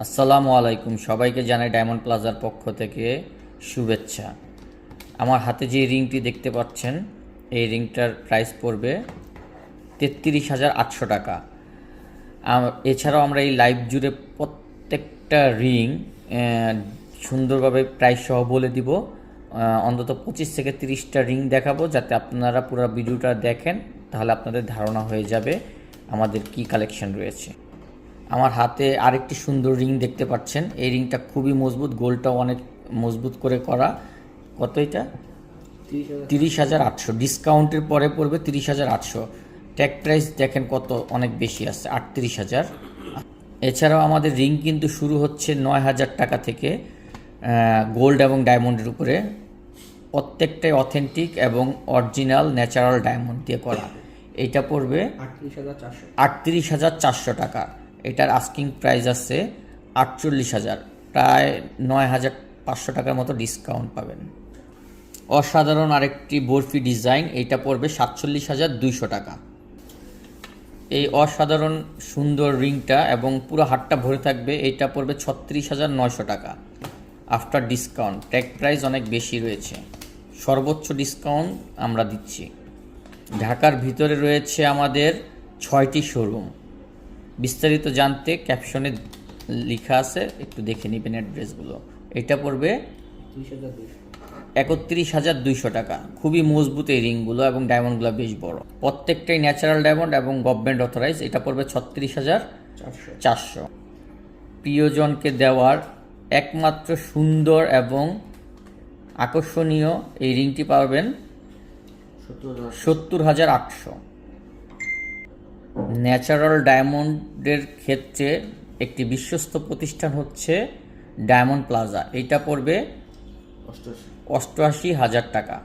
আসসালামু আলাইকুম। সবাইকে জানাই ডায়মন্ড প্লাজার পক্ষ থেকে শুভেচ্ছা। আমার হাতে যে রিংটি দেখতে পাচ্ছেন, এই রিংটার প্রাইস পড়বে তেত্রিশ হাজার আটশো টাকা। এছাড়াও আমরা এই লাইভ জুড়ে প্রত্যেকটা রিং সুন্দরভাবে প্রাইস সহ বলে দিব। অন্তত পঁচিশ থেকে তিরিশটা রিং দেখাবো যাতে আপনারা পুরো ভিডিওটা দেখেন, তাহলে আপনাদের ধারণা হয়ে যাবে আমাদের কি কালেকশন রয়েছে। আমার হাতে আরেকটি সুন্দর রিং দেখতে পাচ্ছেন। এই রিংটা খুবই মজবুত গোলটাও অনেক মজবুত করে করা। কত এটা? তিরিশ হাজার আটশো। ডিসকাউন্টের পরে পড়বে তিরিশ হাজার আটশো। ট্যাগ প্রাইস দেখেন কত অনেক বেশি আছে আটত্রিশ হাজার। এছাড়াও আমাদের রিং কিন্তু শুরু হচ্ছে নয় হাজার টাকা থেকে গোল্ড এবং ডায়মন্ডের উপরে। প্রত্যেকটাই অথেন্টিক এবং অরিজিনাল ন্যাচারাল ডায়মন্ড দিয়ে করা। এইটা পড়বে আটত্রিশ হাজার চারশো। আটত্রিশ হাজার চারশো টাকা। এটার আস্কিং প্রাইস আছে আটচল্লিশ হাজার। প্রায় নয় হাজার পাঁচশো টাকার মতো ডিসকাউন্ট পাবেন। অসাধারণ আরেকটি বরফি ডিজাইন এইটা পড়বে সাতচল্লিশ হাজার দুইশো টাকা। এই অসাধারণ সুন্দর রিংটা এবং পুরো হাটটা ভরে থাকবে, এইটা পড়বে ছত্রিশ হাজার নয়শো টাকা। আফটার ডিসকাউন্ট ট্যাগ প্রাইস অনেক বেশি রয়েছে। সর্বোচ্চ ডিসকাউন্ট আমরা দিচ্ছি। ঢাকার ভিতরে রয়েছে আমাদের ছয়টি শোরুম বিস্তারিত জানতে ক্যাপশনে লেখা আছে একটু দেখে নেবেন অ্যাড্রেসগুলো এটা পড়বে একত্রিশ হাজার দুইশো টাকা। খুবই মজবুত এই রিংগুলো এবং ডায়মন্ডগুলো বেশ বড়। প্রত্যেকটাই ন্যাচারাল ডায়মন্ড এবং গভর্নমেন্ট অথরাইজ এটা পড়বে ছত্রিশ হাজার চারশো। প্রিয়জনকে দেওয়ার একমাত্র সুন্দর এবং আকর্ষণীয় এই রিংটি পাবেন সত্তর হাজার আটশো। ন্যাচারাল ডায়মন্ডের ক্ষেত্রে একটি বিশ্বস্ত প্রতিষ্ঠান হচ্ছে ডায়মন্ড প্লাজা। এইটা পড়বে অষ্টআশি। হাজার টাকা।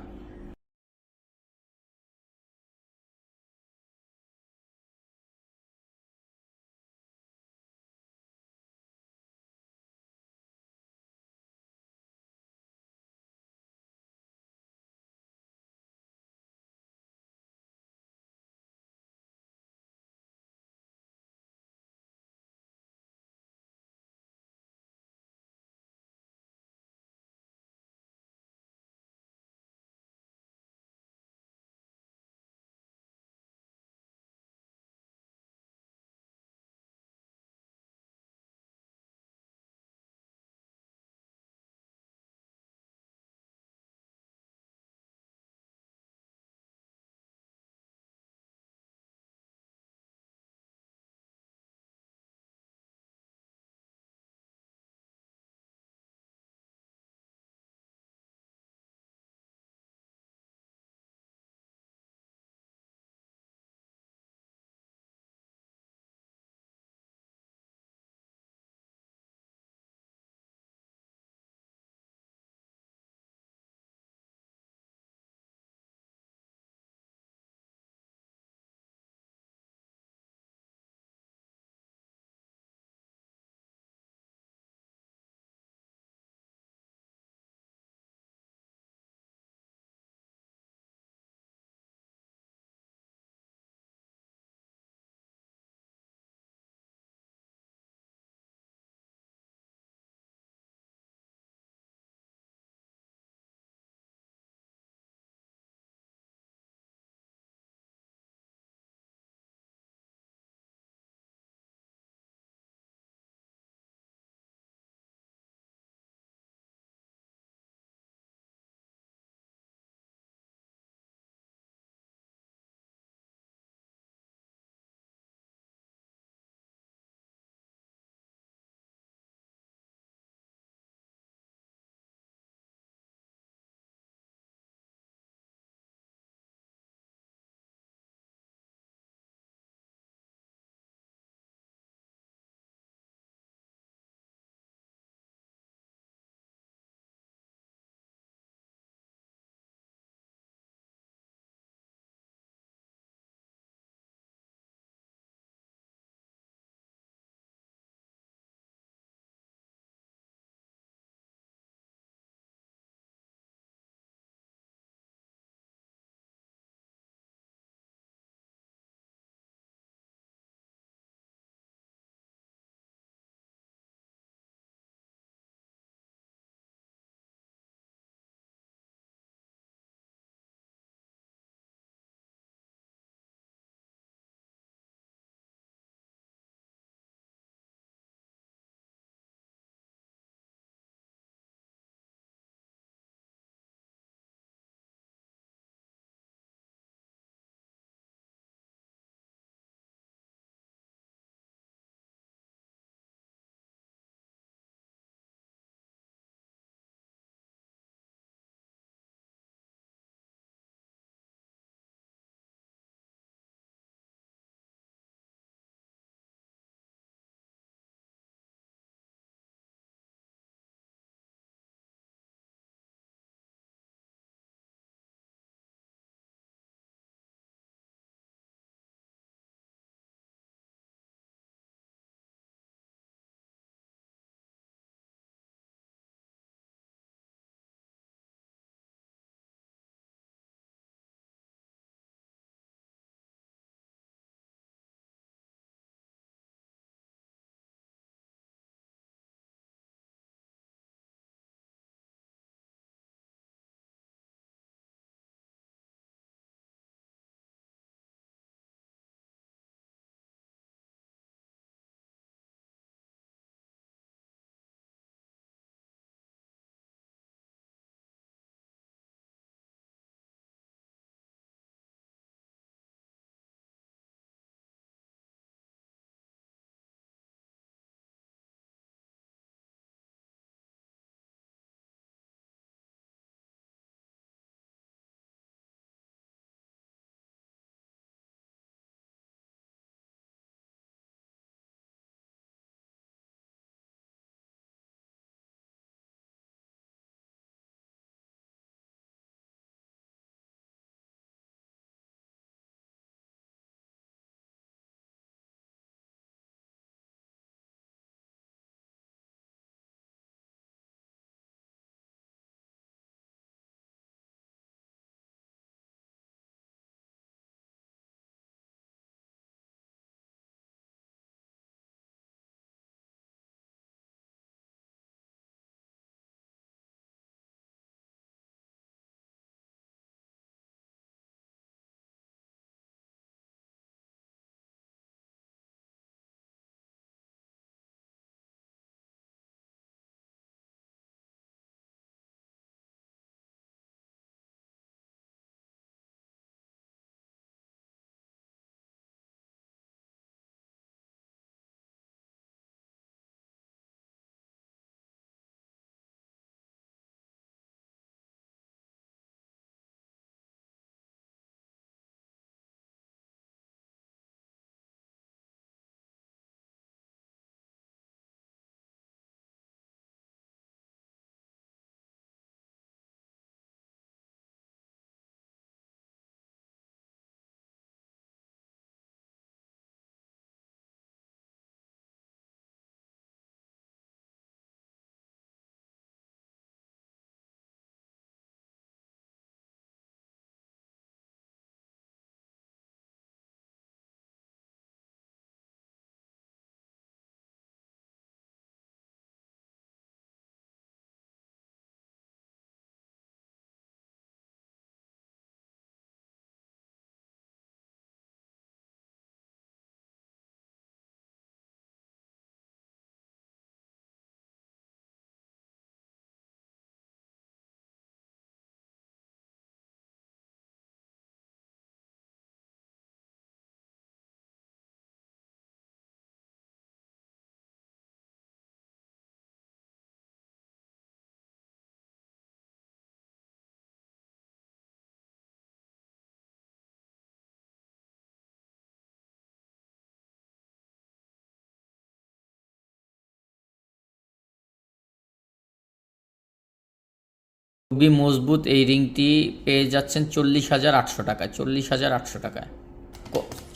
খুবই মজবুত এই রিংটি পেয়ে যাচ্ছেন চল্লিশ হাজার আটশো টাকায়, চল্লিশ হাজার আটশো টাকায়।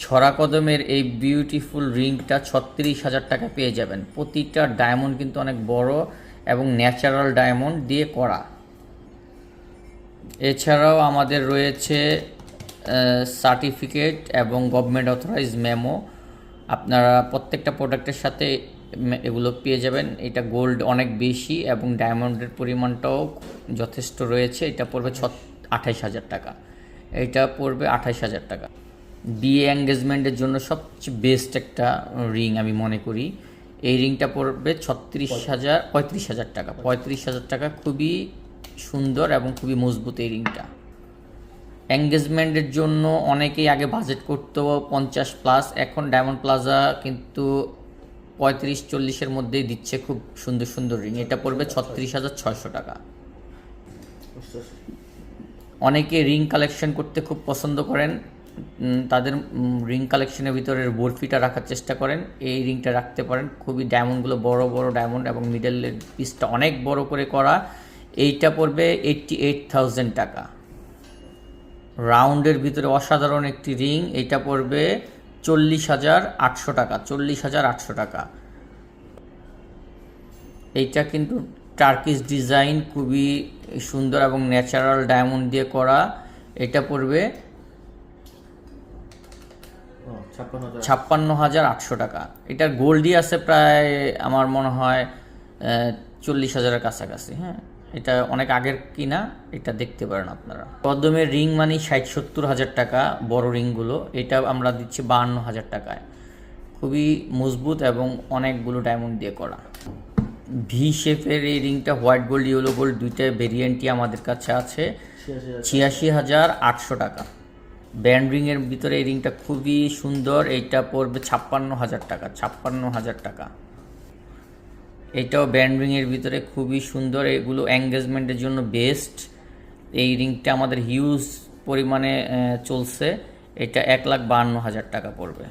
ছড়া কদমের এই বিউটিফুল রিংটা ছত্রিশ হাজার টাকা পেয়ে যাবেন। প্রতিটা ডায়মন্ড কিন্তু অনেক বড় এবং ন্যাচারাল ডায়মন্ড দিয়ে করা। এছাড়াও আমাদের রয়েছে সার্টিফিকেট এবং গভর্নমেন্ট অথরাইজ মেমো আপনারা প্রত্যেকটা প্রোডাক্টের সাথে এগুলো পেয়ে যাবেন। এটা গোল্ড অনেক বেশি এবং ডায়মন্ডের পরিমাণটাও যথেষ্ট রয়েছে। এটা পড়বে ছ আঠাইশ হাজার টাকা। এটা পড়বে আঠাইশ হাজার টাকা। বিয়ে এঙ্গেজমেন্টের জন্য সবচেয়ে বেস্ট একটা রিং আমি মনে করি। এই রিংটা পড়বে ছত্রিশ হাজার পঁয়ত্রিশ হাজার টাকা। পঁয়ত্রিশ হাজার টাকা খুবই সুন্দর এবং খুবই মজবুত এই রিংটা এঙ্গেজমেন্টের জন্য অনেকেই আগে বাজেট করতো পঞ্চাশ প্লাস এখন ডায়মন্ড প্লাজা কিন্তু পঁয়ত্রিশ চল্লিশের মধ্যেই দিচ্ছে খুব সুন্দর সুন্দর রিং। এটা পড়বে ছত্রিশ হাজার ছয়শো টাকা। অনেকে রিং কালেকশন করতে খুব পছন্দ করেন তাদের রিং কালেকশনের ভিতরে বরফিটা রাখার চেষ্টা করেন এই রিংটা রাখতে পারেন। খুবই ডায়মন্ডগুলো বড় বড় ডায়মন্ড এবং মিডলের পিসটা অনেক বড় করে করা। এইটা পড়বে এইটটি এইট থাউজেন্ড টাকা রাউন্ডের ভিতরে অসাধারণ একটি রিং এটা পড়বে চল্লিশ হাজার আটশো টাকা চল্লিশ হাজার আটশো টাকা। এইটা কিন্তু টার্কিশ ডিজাইন খুবই সুন্দর এবং ন্যাচারাল ডায়মন্ড দিয়ে করা। এটা পড়বে ছাপ্পান্ন হাজার। আটশো টাকা। এটার গোল্ডই আছে প্রায় আমার মনে হয় চল্লিশ হাজারের কাছাকাছি হ্যাঁ। এটা অনেক আগের কিনা, এটা দেখতে পারেন আপনারা। পদ্মের রিং মানে ষাট, সত্তর হাজার টাকা বড় রিংগুলো, এটা আমরা দিচ্ছি বাহান্ন হাজার টাকায়। খুবই মজবুত এবং অনেকগুলো ডায়মন্ড দিয়ে করা। ভি শেপের এই রিংটা হোয়াইট গোল্ড ইয়েলো গোল্ড দুইটা ভেরিয়েন্টই আমাদের কাছে আছে। ছিয়াশি হাজার আটশো টাকা। ব্যান্ড রিংয়ের ভিতরে এই রিংটা খুবই সুন্দর এইটা পড়বে ছাপ্পান্ন হাজার টাকা, ছাপ্পান্ন হাজার টাকা। এটাও ব্যান্ড রিংয়ের ভিতরে খুবই সুন্দর, এগুলো এঙ্গেজমেন্টের জন্য বেস্ট এই রিংটা আমাদের হিউজ পরিমাণে চলছে। এটা এক লাখ বাহান্ন হাজার টাকা পড়বে।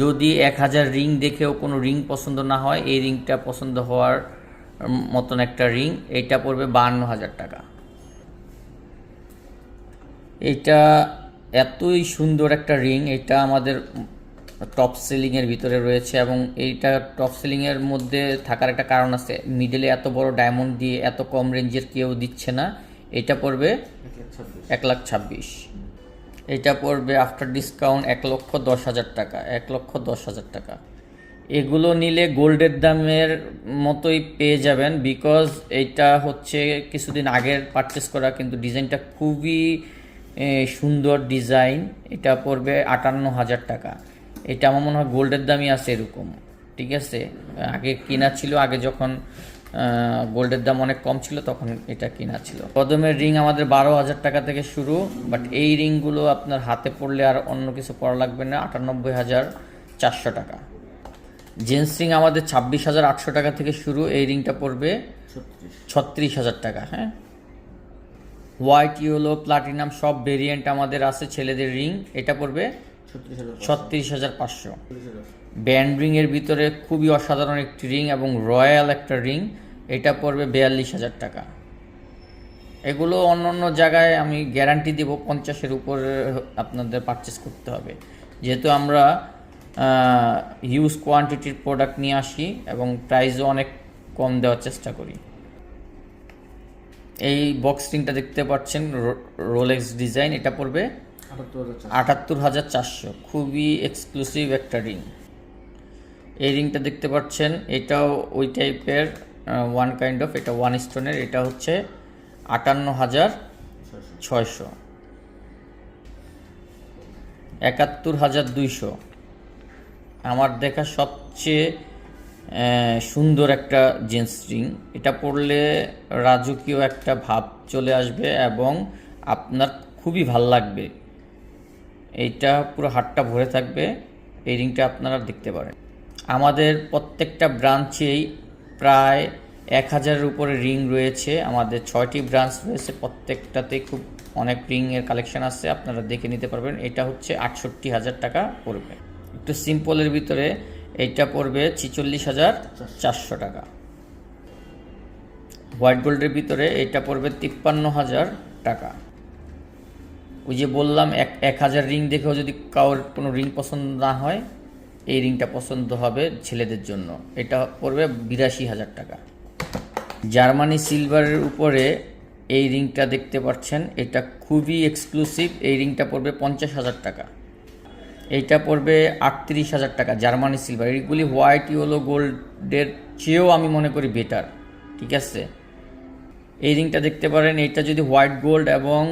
যদি এক হাজার রিং দেখেও কোনো রিং পছন্দ না হয়, এই রিংটা পছন্দ হওয়ার মতন একটা রিং এটা পড়বে বাহান্ন হাজার টাকা। এটা এতই সুন্দর একটা রিং এটা আমাদের টপ সেলিংয়ের ভিতরে রয়েছে এবং এইটা টপ সিলিংয়ের মধ্যে থাকার একটা কারণ আছে। মিডলে এত বড় ডায়মন্ড দিয়ে এত কম রেঞ্জের কেউ দিচ্ছে না। এটা পড়বে এক লাখ ছাব্বিশ। এটা পড়বে আফটার ডিসকাউন্ট এক লক্ষ দশ হাজার টাকা, এক লক্ষ দশ হাজার টাকা। এগুলো নিলে গোল্ডের দামের মতোই পেয়ে যাবেন বিকজ এইটা হচ্ছে কিছুদিন আগের পারচেস করা, কিন্তু ডিজাইনটা খুবই সুন্দর ডিজাইন এটা পড়বে আটান্ন হাজার টাকা। এটা আমার মনে হয় গোল্ডের দামই আছে এরকম, ঠিক আছে? আগে কিনা ছিল, আগে যখন গোল্ডের দাম অনেক কম ছিল, তখন এটা কিনা ছিল। কদমের রিং আমাদের বারো হাজার টাকা থেকে শুরু বাট এই রিংগুলো আপনার হাতে পড়লে আর অন্য কিছু পড়া লাগবে না, আটানব্বই হাজার চারশো টাকা। জেন্টস রিং আমাদের ছাব্বিশ হাজার আটশো টাকা থেকে শুরু, এই রিংটা পড়বে ছত্রিশ হাজার টাকা হ্যাঁ? হোয়াইট ইয়েলো প্লাটিনাম সব ভেরিয়েন্ট আমাদের আছে ছেলেদের রিং এটা পড়বে ছত্রিশ হাজার পাঁচশো। ব্যান্ড রিংয়ের ভিতরে খুবই অসাধারণ একটি রিং এবং রয়্যাল একটা রিং। এটা পড়বে বিয়াল্লিশ হাজার টাকা। এগুলো অন্য অন্য জায়গায় আমি গ্যারান্টি দেব পঞ্চাশের উপরে আপনাদের পারচেস করতে হবে। যেহেতু আমরা হিউজ কোয়ান্টিটির প্রোডাক্ট নিয়ে আসি এবং প্রাইসও অনেক কম দেওয়ার চেষ্টা করি। এই বক্স রিংটা দেখতে পাচ্ছেন রোলেক্স ডিজাইন এটা পড়বে আটাত্তর হাজার চারশো। খুবই এক্সক্লুসিভ একটা রিং এই রিংটা দেখতে পাচ্ছেন, এটাও ওই টাইপের ওয়ান কাইন্ড অফ এটা ওয়ান স্টোনের এটা হচ্ছে আটান্ন হাজার ছয়শো। ছয়শো একাত্তর হাজার দুইশো। আমার দেখা সবচেয়ে সুন্দর একটা জিন্স রিং এটা পরলে রাজকীয় একটা ভাব চলে আসবে এবং আপনার খুবই ভালো লাগবে। এইটা পুরো হাটটা ভরে থাকবে। এই রিংটা আপনারা দেখতে পারেন। আমাদের প্রত্যেকটা ব্রাঞ্চেই প্রায় এক হাজারের উপরে রিং রয়েছে। আমাদের ছয়টি ব্রাঞ্চ রয়েছে। প্রত্যেকটাতে খুব অনেক রিংয়ের কালেকশন আছে। আপনারা দেখে নিতে পারবেন। এটা হচ্ছে আটষট্টি হাজার টাকা পড়বে। একটু সিম্পলের ভিতরে এইটা পড়বে ছিচল্লিশ হাজার চারশো টাকা। হোয়াইট গোল্ডের ভিতরে এটা পড়বে তিপ্পান্ন হাজার টাকা। ওই যে বললাম, এক এক হাজার রিং দেখেও যদি কারোর কোনো রিং পছন্দ না হয়, এই রিংটা পছন্দ হবে ছেলেদের জন্য। এটা পড়বে বিরাশি হাজার টাকা। জার্মানি সিলভারের উপরে এই রিংটা দেখতে পাচ্ছেন, এটা খুবই এক্সক্লুসিভ এই রিংটা পড়বে পঞ্চাশ হাজার টাকা। এইটা পড়বে আটত্রিশ হাজার টাকা, জার্মানি সিলভার। এইগুলি হোয়াইট ইয়েলো গোল্ডের চেয়েও আমি মনে করি বেটার ঠিক আছে? এই রিংটা দেখতে পারেন এটা যদি হোয়াইট গোল্ড এবং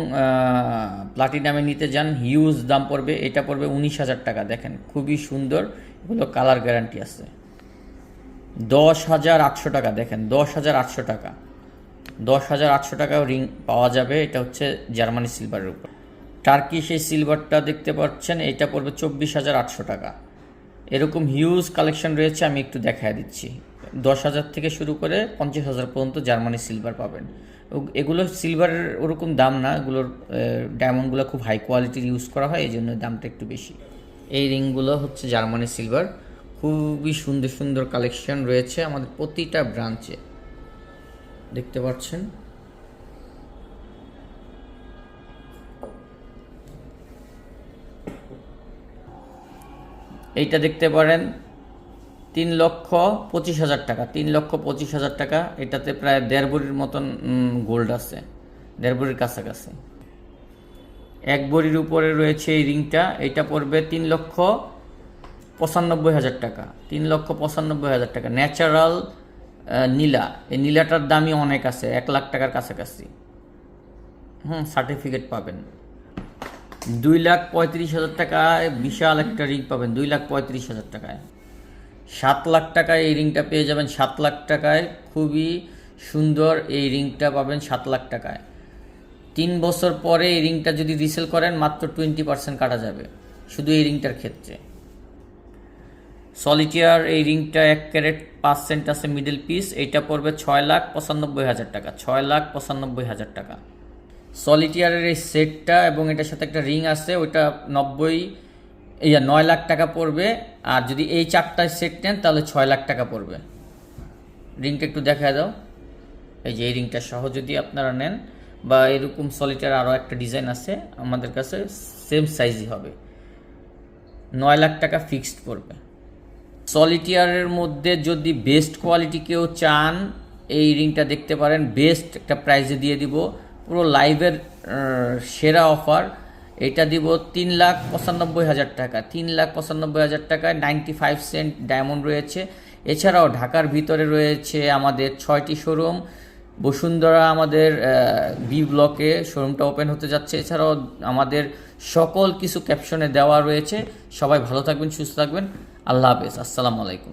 প্লাটিনামে নিতে যান, হিউজ দাম পড়বে, এটা পড়বে উনিশ হাজার টাকা। দেখেন, খুবই সুন্দর, এগুলো কালার গ্যারান্টি আছে। দশ হাজার আটশো টাকা, দেখেন, দশ হাজার আটশো টাকা। দশ হাজার আটশো টাকাও রিং পাওয়া যাবে, এটা হচ্ছে জার্মানি সিলভারের উপর। টার্কি সেই সিলভারটা দেখতে পাচ্ছেন, এটা পড়বে চব্বিশ হাজার আটশো টাকা। এরকম হিউজ কালেকশন রয়েছে, আমি একটু দেখায় দিচ্ছি। দশ হাজার থেকে শুরু করে পঞ্চাশ হাজার পর্যন্ত জার্মানি সিলভার পাবেন। এগুলো সিলভারের ওরকম দাম না, এগুলোর ডায়মন্ডগুলো খুব হাই কোয়ালিটির ইউজ করা হয়, এই জন্য দামটা একটু বেশি। এই রিংগুলো হচ্ছে জার্মানি সিলভার খুবই সুন্দর সুন্দর কালেকশন রয়েছে আমাদের প্রতিটা ব্রাঞ্চে দেখতে পাচ্ছেন? এইটা দেখতে পারেন। তিন লক্ষ পঁচিশ হাজার টাকা, তিন লক্ষ পঁচিশ হাজার টাকা, এটাতে প্রায় দেড় বড়ির মতন গোল্ড আছে, দেড় বড়ির কাছাকাছি। এক বড়ির উপরে রয়েছে এই রিংটা, এটা পড়বে তিন লক্ষ পঁচানব্বই হাজার টাকা, তিন লক্ষ পঁচানব্বই হাজার টাকা। ন্যাচারাল নীলা, এই নীলাটার দামই অনেক আছে, এক লাখ টাকার কাছাকাছি। হুম সার্টিফিকেট পাবেন। দুই লাখ পঁয়ত্রিশ হাজার টাকায় বিশাল একটা রিং পাবেন, দুই লাখ পঁয়ত্রিশ হাজার টাকায়। সাত লাখ টাকায় এই রিংটা পেয়ে যাবেন। সাত লাখ টাকায় খুবই সুন্দর এই রিংটা পাবেন সাত লাখ টাকায়। তিন বছর পরে এই রিংটা যদি রিসেল করেন, মাত্র টোয়েন্টি পার্সেন্ট কাটা যাবে শুধু এই রিংটার ক্ষেত্রে। সলিটিয়ার এই রিংটা এক ক্যারেট পাঁচ সেন্ট আছে মিডল পিস এইটা পড়বে ছয় লাখ পঁচানব্বই হাজার টাকা, ছয় লাখ পঁচানব্বই হাজার টাকা। সলিটিয়ারের এই সেটটা এবং এটার সাথে একটা রিং আছে, ওইটা নব্বই ইয়া নয় লাখ টাকা পড়বে, আর যদি এই চারটায় সেট নেন, তাহলে ছয় লাখ টাকা পড়বে। রিংটা একটু দেখা দাও। এই যে এই রিংটা সহ যদি আপনারা নেন, বা এরকম সলিটার আরও একটা ডিজাইন আছে, আমাদের কাছে সেম সাইজই হবে। নয় লাখ টাকা ফিক্সড পড়বে। সলিটিয়ারের মধ্যে যদি বেস্ট কোয়ালিটি কেউ চান, এই রিংটা দেখতে পারেন। বেস্ট একটা প্রাইজে দিয়ে দিব। পুরো লাইভের সেরা অফার এটা দিব তিন লাখ পঁচানব্বই হাজার টাকা। তিন লাখ পঁচানব্বই হাজার টাকায় নাইনটি ফাইভ সেন্ট ডায়মন্ড রয়েছে। এছাড়াও ঢাকার ভিতরে রয়েছে আমাদের ছয়টি শোরুম বসুন্ধরা আমাদের বি ব্লকে শোরুমটা ওপেন হতে যাচ্ছে। এছাড়াও আমাদের সকল কিছু ক্যাপশনে দেওয়া রয়েছে। সবাই ভালো থাকবেন, সুস্থ থাকবেন। আল্লাহ হাফেজ। আসসালামু আলাইকুম।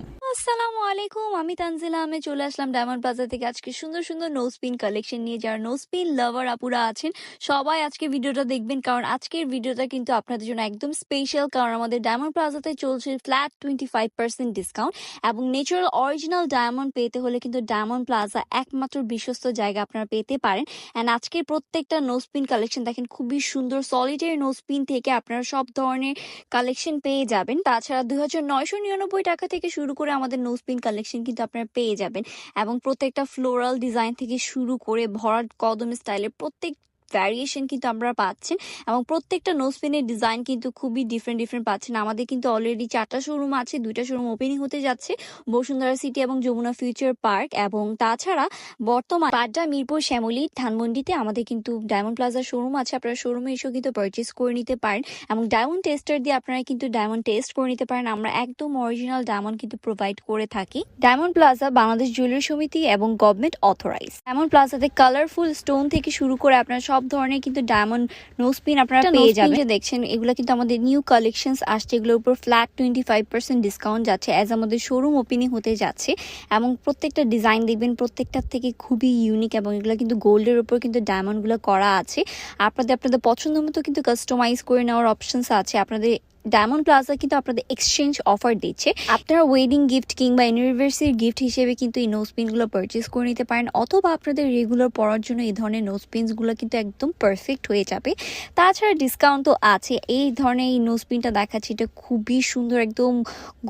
আলাইকুম, আমি তানজিলা আমি চলে আসলাম ডায়মন্ড প্লাজা থেকে। আজকে সুন্দর সুন্দর নোজ পিন কালেকশন নিয়ে যারা নোজ পিন লাভার আপুরা আছেন, সবাই আজকে ভিডিওটা দেখবেন। কারণ আজকের ভিডিওটা কিন্তু আপনাদের জন্য একদম স্পেশাল কারণ আমাদের ডায়মন্ড প্লাজাতে চলছে flat twenty five percent discount এবং ন্যাচারাল অরিজিনাল ডায়মন্ড পেতে হলে কিন্তু ডায়মন্ড প্লাজা একমাত্র বিশ্বস্ত জায়গা আপনারা পেতে পারেন। অ্যান্ড আজকের প্রত্যেকটা নোজ পিন কালেকশন দেখেন, খুবই সুন্দর সলিটারি নোজ পিন থেকে আপনারা সব ধরনের কালেকশন পেয়ে যাবেন। তাছাড়া দুই হাজার নয়শো নিরানব্বই টাকা থেকে শুরু করে আমাদের নোজ পিন কালেকশন কিন্তু আপনারা পেয়ে যাবেন। এবং প্রত্যেকটা ফ্লোরাল ডিজাইন থেকে শুরু করে ভরাট কদম স্টাইলের প্রত্যেক ভ্যারিয়েশন কিন্তু আমরা পাচ্ছেন এবং প্রত্যেকটা নোজ পিনের ডিজাইন কিন্তু খুবই ডিফারেন্ট ডিফারেন্ট পাচ্ছেন। আমাদের কিন্তু অলরেডি চারটা শোরুম আছে, দুইটা শোরুম ওপেনিং হতে যাচ্ছে, বসুন্ধরা সিটি এবং যমুনা ফিউচার পার্ক এবং তাছাড়া বর্তমান পাড্ডা, মিরপুর, শ্যামলী, ধানমন্ডিতে আমাদের কিন্তু ডায়মন্ড প্লাজা শোরুম আছে। আপনারা শোরুমে এসেও কিন্তু পারচেস করে নিতে পারেন এবং ডায়মন্ড টেস্টার দিয়ে আপনারা কিন্তু ডায়মন্ড টেস্ট করে নিতে পারেন। আমরা একদম অরিজিনাল ডায়মন্ড কিন্তু প্রোভাইড করে থাকি। ডায়মন্ড প্লাজা বাংলাদেশ জুয়েলারি সমিতি এবং গভর্নমেন্ট অথরাইজ ডায়মন্ড প্লাজাতে কালারফুল স্টোন থেকে শুরু করে আপনারা সব ধরনের কিন্তু ডায়মন্ড নোজ পিন আপনারা পেয়ে যাবেন। যে দেখছেন এগুলো কিন্তু আমাদের নিউ কালেকশনস আসছে এগুলোর উপর flat twenty five percent discount যাচ্ছে অ্যাজ আমাদের শোরুম ওপেনিং হতে যাচ্ছে। এবং প্রত্যেকটা ডিজাইন দেখবেন প্রত্যেকটার থেকে খুবই ইউনিক এবং এগুলো কিন্তু গোল্ডের উপর কিন্তু ডায়মন্ডগুলো করা আছে। আপনাদের আপনাদের পছন্দ মতো কিন্তু কাস্টমাইজ করে নেওয়ার অপশনস আছে। আপনাদের ডায়মন্ড প্লাজা কিন্তু আপনাদের এক্সচেঞ্জ অফার দিচ্ছে। আপনারা ওয়েডিং গিফট কিংবা ইউনিভার্সিটি গিফট হিসেবে কিন্তু এই নোজ পিনগুলো পারচেস করে নিতে পারেন, অথবা আপনাদের রেগুলার পরার জন্য এই ধরনের নোজ পিনসগুলো কিন্তু একদম পারফেক্ট হয়ে যাবে। তাছাড়া ডিসকাউন্ট তো আছে, এই ধরনের এই নোজ পিনটা দেখাচ্ছি, এটা খুবই সুন্দর, একদম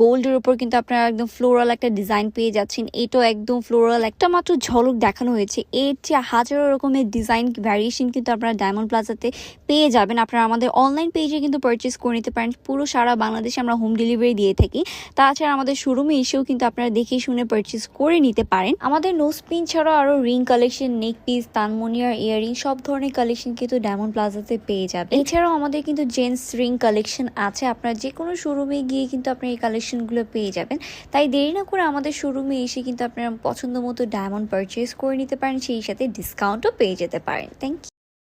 গোল্ডের উপর কিন্তু আপনারা একদম ফ্লোরাল একটা ডিজাইন পেয়ে যাচ্ছেন। এটাও একদম ফ্লোরাল একটা মাত্র ঝলক দেখানো হয়েছে। এর যে হাজারো রকমের ডিজাইন ভ্যারিয়েশন কিন্তু আপনারা ডায়মন্ড প্লাজাতে পেয়ে যাবেন। আপনারা আমাদের অনলাইন পেজে কিন্তু পারচেস করে নিতে পারেন। পুরো সারা বাংলাদেশে আমরা হোম ডেলিভারি দিয়ে থাকি। তাছাড়া আমাদের শোরুমে এসেও কিন্তু আপনারা দেখে শুনে পারচেস করে নিতে পারেন। আমাদের নোজ পিন ছাড়াও আরও রিং কালেকশন নেক পিস তানমনিয়ার ইয়ারিং সব ধরনের কালেকশন কিন্তু ডায়মন্ড প্লাজাতে পেয়ে যাবে এছাড়াও আমাদের কিন্তু জেন্টস রিং কালেকশন আছে। আপনারা যে কোনো শোরুমে গিয়ে কিন্তু আপনারা এই কালেকশনগুলো পেয়ে যাবেন। তাই দেরি না করে আমাদের শোরুমে এসে কিন্তু আপনারা পছন্দ মতো ডায়মন্ড পারচেস করে নিতে পারেন। সেই সাথে ডিসকাউন্টও পেয়ে যেতে পারেন। থ্যাংক